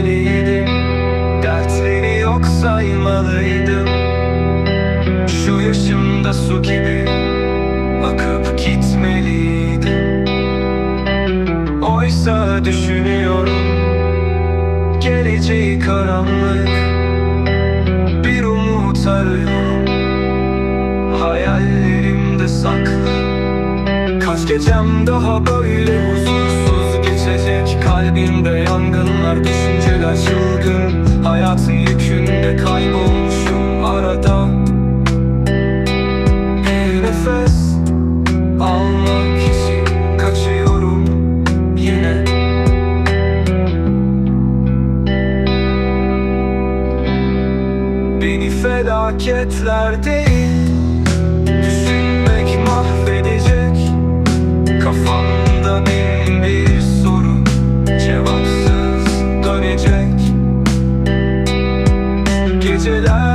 gitmeliydim Dertleri yok saymalıydım. Şu yaşımda su gibi akıp gitmeliydim. Oysa düşünüyorum Geleceği karanlık. Bir umut arıyorum Hayallerimde saklı. Kaç gecem daha böyle Huzursuz geçecek kalbimde felaketler değil. Düşünmek mahvedecek. Kafamda bin bir soru Cevapsız dönecek. Geceler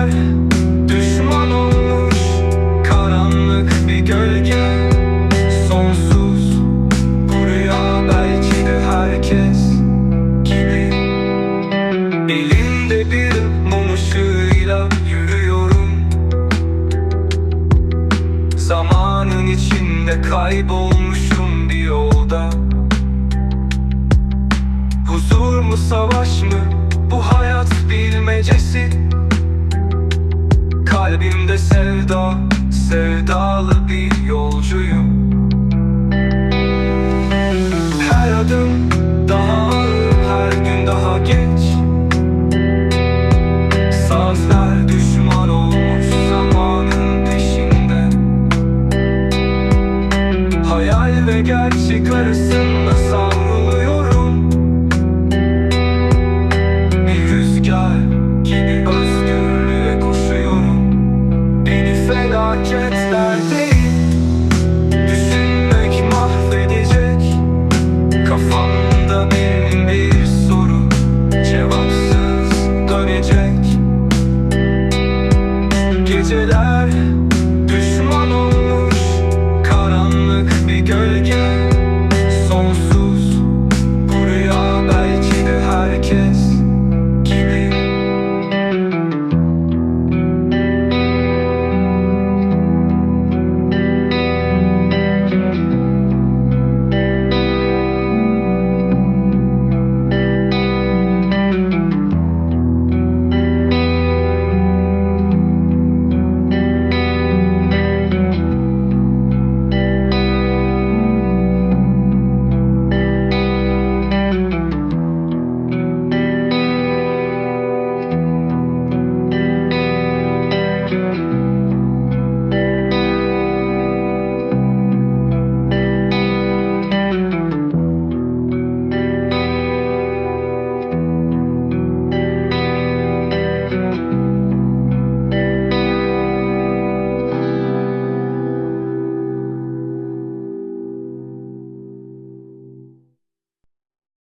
içinde kaybolmuşum bir yolda. Huzur mu savaş mı ve gerçek arasında savruluyorum. Bir rüzgar gibi özgürlüğe koşuyorum. Beni felaketler değil Düşünmek mahvedecek. Kafamda